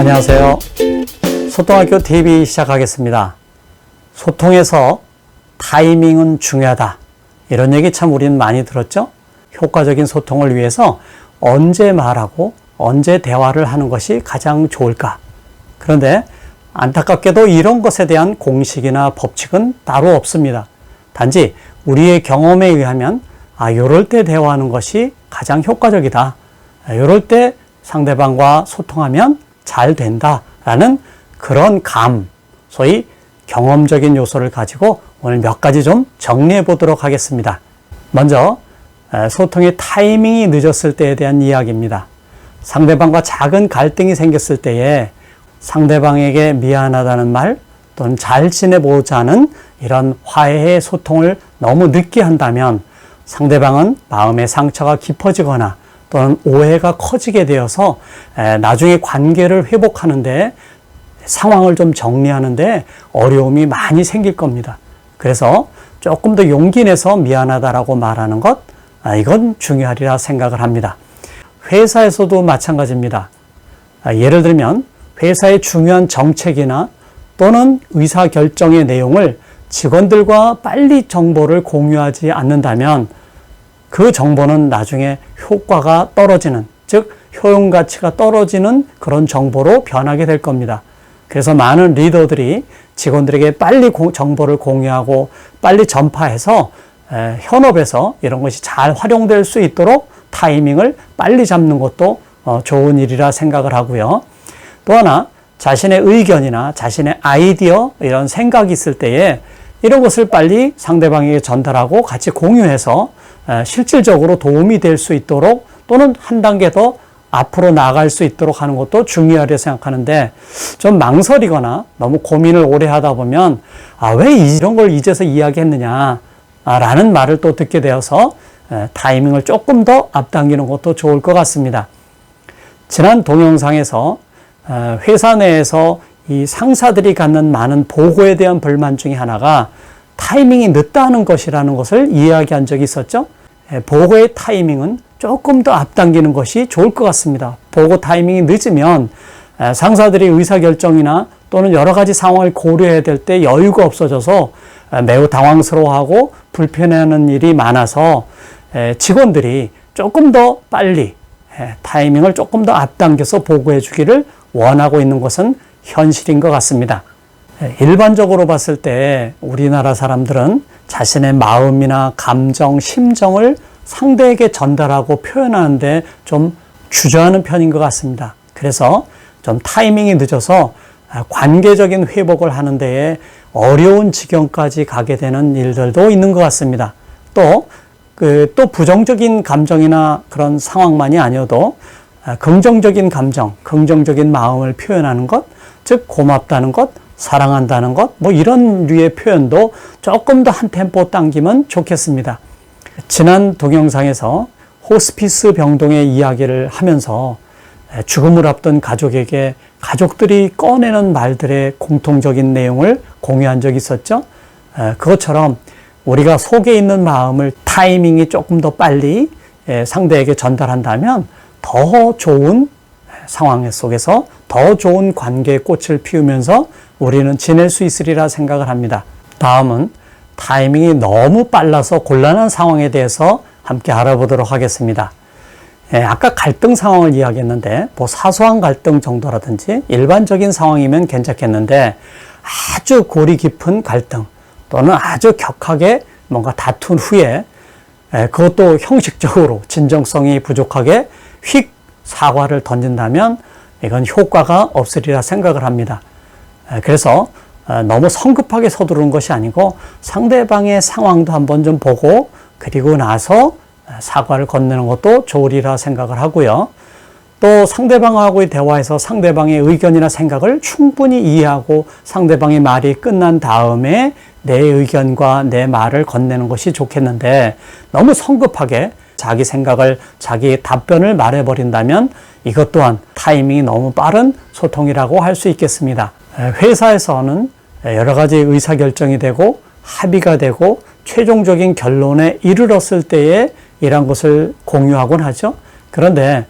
안녕하세요. 소통학교 TV 시작하겠습니다. 소통에서 타이밍은 중요하다. 이런 얘기 참 우리는 많이 들었죠? 효과적인 소통을 위해서 언제 말하고 언제 대화를 하는 것이 가장 좋을까? 그런데 안타깝게도 이런 것에 대한 공식이나 법칙은 따로 없습니다. 단지 우리의 경험에 의하면 아, 요럴 때 대화하는 것이 가장 효과적이다. 아, 요럴 때 상대방과 소통하면 잘 된다라는 그런 감, 소위 경험적인 요소를 가지고 오늘 몇 가지 좀 정리해 보도록 하겠습니다. 먼저 소통의 타이밍이 늦었을 때에 대한 이야기입니다. 상대방과 작은 갈등이 생겼을 때에 상대방에게 미안하다는 말 또는 잘 지내보자는 이런 화해의 소통을 너무 늦게 한다면 상대방은 마음의 상처가 깊어지거나 또는 오해가 커지게 되어서 나중에 관계를 회복하는데 상황을 좀 정리하는데 어려움이 많이 생길 겁니다. 그래서 조금 더 용기 내서 미안하다라고 말하는 것, 아, 이건 중요하리라 생각을 합니다. 회사에서도 마찬가지입니다. 아, 예를 들면 회사의 중요한 정책이나 또는 의사결정의 내용을 직원들과 빨리 정보를 공유하지 않는다면 그 정보는 나중에 효과가 떨어지는, 즉, 효용 가치가 떨어지는 그런 정보로 변하게 될 겁니다. 그래서 많은 리더들이 직원들에게 빨리 정보를 공유하고 빨리 전파해서 현업에서 이런 것이 잘 활용될 수 있도록 타이밍을 빨리 잡는 것도 어, 좋은 일이라 생각을 하고요. 또 하나, 자신의 의견이나 자신의 아이디어, 이런 생각이 있을 때에 이런 것을 빨리 상대방에게 전달하고 같이 공유해서 실질적으로 도움이 될 수 있도록 또는 한 단계 더 앞으로 나아갈 수 있도록 하는 것도 중요하다고 생각하는데 좀 망설이거나 너무 고민을 오래 하다 보면 아, 왜 이런 걸 이제서 이야기했느냐 라는 말을 또 듣게 되어서 타이밍을 조금 더 앞당기는 것도 좋을 것 같습니다. 지난 동영상에서 회사 내에서 이 상사들이 갖는 많은 보고에 대한 불만 중에 하나가 타이밍이 늦다는 것이라는 것을 이야기한 적이 있었죠. 보고의 타이밍은 조금 더 앞당기는 것이 좋을 것 같습니다. 보고 타이밍이 늦으면 상사들이 의사결정이나 또는 여러 가지 상황을 고려해야 될 때 여유가 없어져서 매우 당황스러워하고 불편해하는 일이 많아서 직원들이 조금 더 빨리 타이밍을 조금 더 앞당겨서 보고해 주기를 원하고 있는 것은 현실인 것 같습니다. 일반적으로 봤을 때 우리나라 사람들은 자신의 마음이나 감정, 심정을 상대에게 전달하고 표현하는데 좀 주저하는 편인 것 같습니다. 그래서 좀 타이밍이 늦어서 관계적인 회복을 하는 데에 어려운 지경까지 가게 되는 일들도 있는 것 같습니다. 또, 그, 또 부정적인 감정이나 그런 상황만이 아니어도 긍정적인 감정, 긍정적인 마음을 표현하는 것, 즉, 고맙다는 것, 사랑한다는 것, 뭐 이런 류의 표현도 조금 더 한 템포 당기면 좋겠습니다. 지난 동영상에서 호스피스 병동의 이야기를 하면서 죽음을 앞둔 가족에게 가족들이 꺼내는 말들의 공통적인 내용을 공유한 적이 있었죠. 그것처럼 우리가 속에 있는 마음을 타이밍이 조금 더 빨리 상대에게 전달한다면 더 좋은 상황 속에서 더 좋은 관계의 꽃을 피우면서 우리는 지낼 수 있으리라 생각을 합니다. 다음은 타이밍이 너무 빨라서 곤란한 상황에 대해서 함께 알아보도록 하겠습니다. 예, 아까 갈등 상황을 이야기했는데 뭐 사소한 갈등 정도라든지 일반적인 상황이면 괜찮겠는데 아주 골이 깊은 갈등 또는 아주 격하게 뭔가 다툰 후에 예, 그것도 형식적으로 진정성이 부족하게 휙 사과를 던진다면 이건 효과가 없으리라 생각을 합니다. 예, 그래서 어, 너무 성급하게 서두르는 것이 아니고 상대방의 상황도 한번 좀 보고 그리고 나서 사과를 건네는 것도 좋으리라 생각을 하고요. 또 상대방하고의 대화에서 상대방의 의견이나 생각을 충분히 이해하고 상대방의 말이 끝난 다음에 내 의견과 내 말을 건네는 것이 좋겠는데 너무 성급하게 자기 생각을 자기 답변을 말해버린다면 이것 또한 타이밍이 너무 빠른 소통이라고 할 수 있겠습니다. 회사에서는 여러 가지 의사결정이 되고 합의가 되고 최종적인 결론에 이르렀을 때에 이런 것을 공유하곤 하죠. 그런데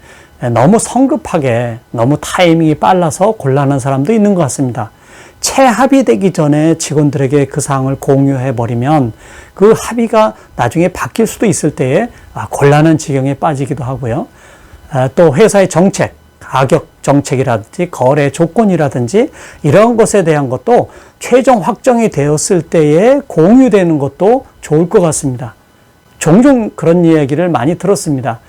너무 성급하게 너무 타이밍이 빨라서 곤란한 사람도 있는 것 같습니다. 채 합의되기 전에 직원들에게 그 사항을 공유해 버리면 그 합의가 나중에 바뀔 수도 있을 때에 아, 곤란한 지경에 빠지기도 하고요. 아, 또 회사의 정책, 가격 정책이라든지 거래 조건이라든지 이런 것에 대한 것도 최종 확정이 되었을 때에 공유되는 것도 좋을 것 같습니다. 종종 그런 이야기를 많이 들었습니다.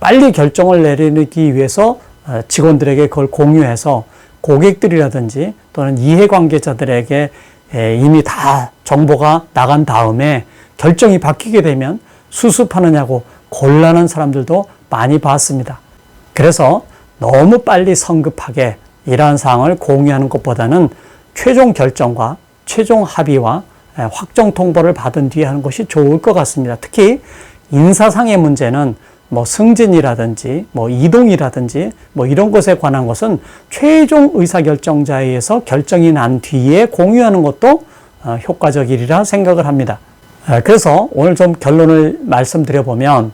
빨리 결정을 내리기 위해서 어, 직원들에게 그걸 공유해서 고객들이라든지 또는 이해관계자들에게 에, 이미 다 정보가 나간 다음에 결정이 바뀌게 되면 수습하느냐고 곤란한 사람들도 많이 봤습니다. 그래서 너무 빨리 성급하게 이러한 사항을 공유하는 것보다는 최종 결정과 최종 합의와 에, 확정 통보를 받은 뒤에 하는 것이 좋을 것 같습니다. 특히 인사상의 문제는 뭐 승진이라든지 뭐 이동이라든지 뭐 이런 것에 관한 것은 최종 의사결정자에 의해서 결정이 난 뒤에 공유하는 것도 어, 효과적이리라 생각을 합니다. 아, 그래서 오늘 좀 결론을 말씀드려 보면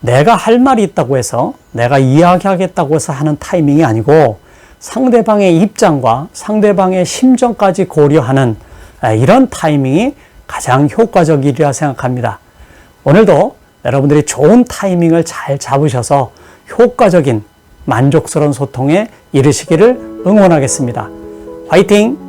내가 할 말이 있다고 해서 내가 이야기하겠다고 해서 하는 타이밍이 아니고 상대방의 입장과 상대방의 심정까지 고려하는 아, 이런 타이밍이 가장 효과적이리라 생각합니다. 오늘도 여러분들이 좋은 타이밍을 잘 잡으셔서 효과적인 만족스러운 소통에 이르시기를 응원하겠습니다. 화이팅!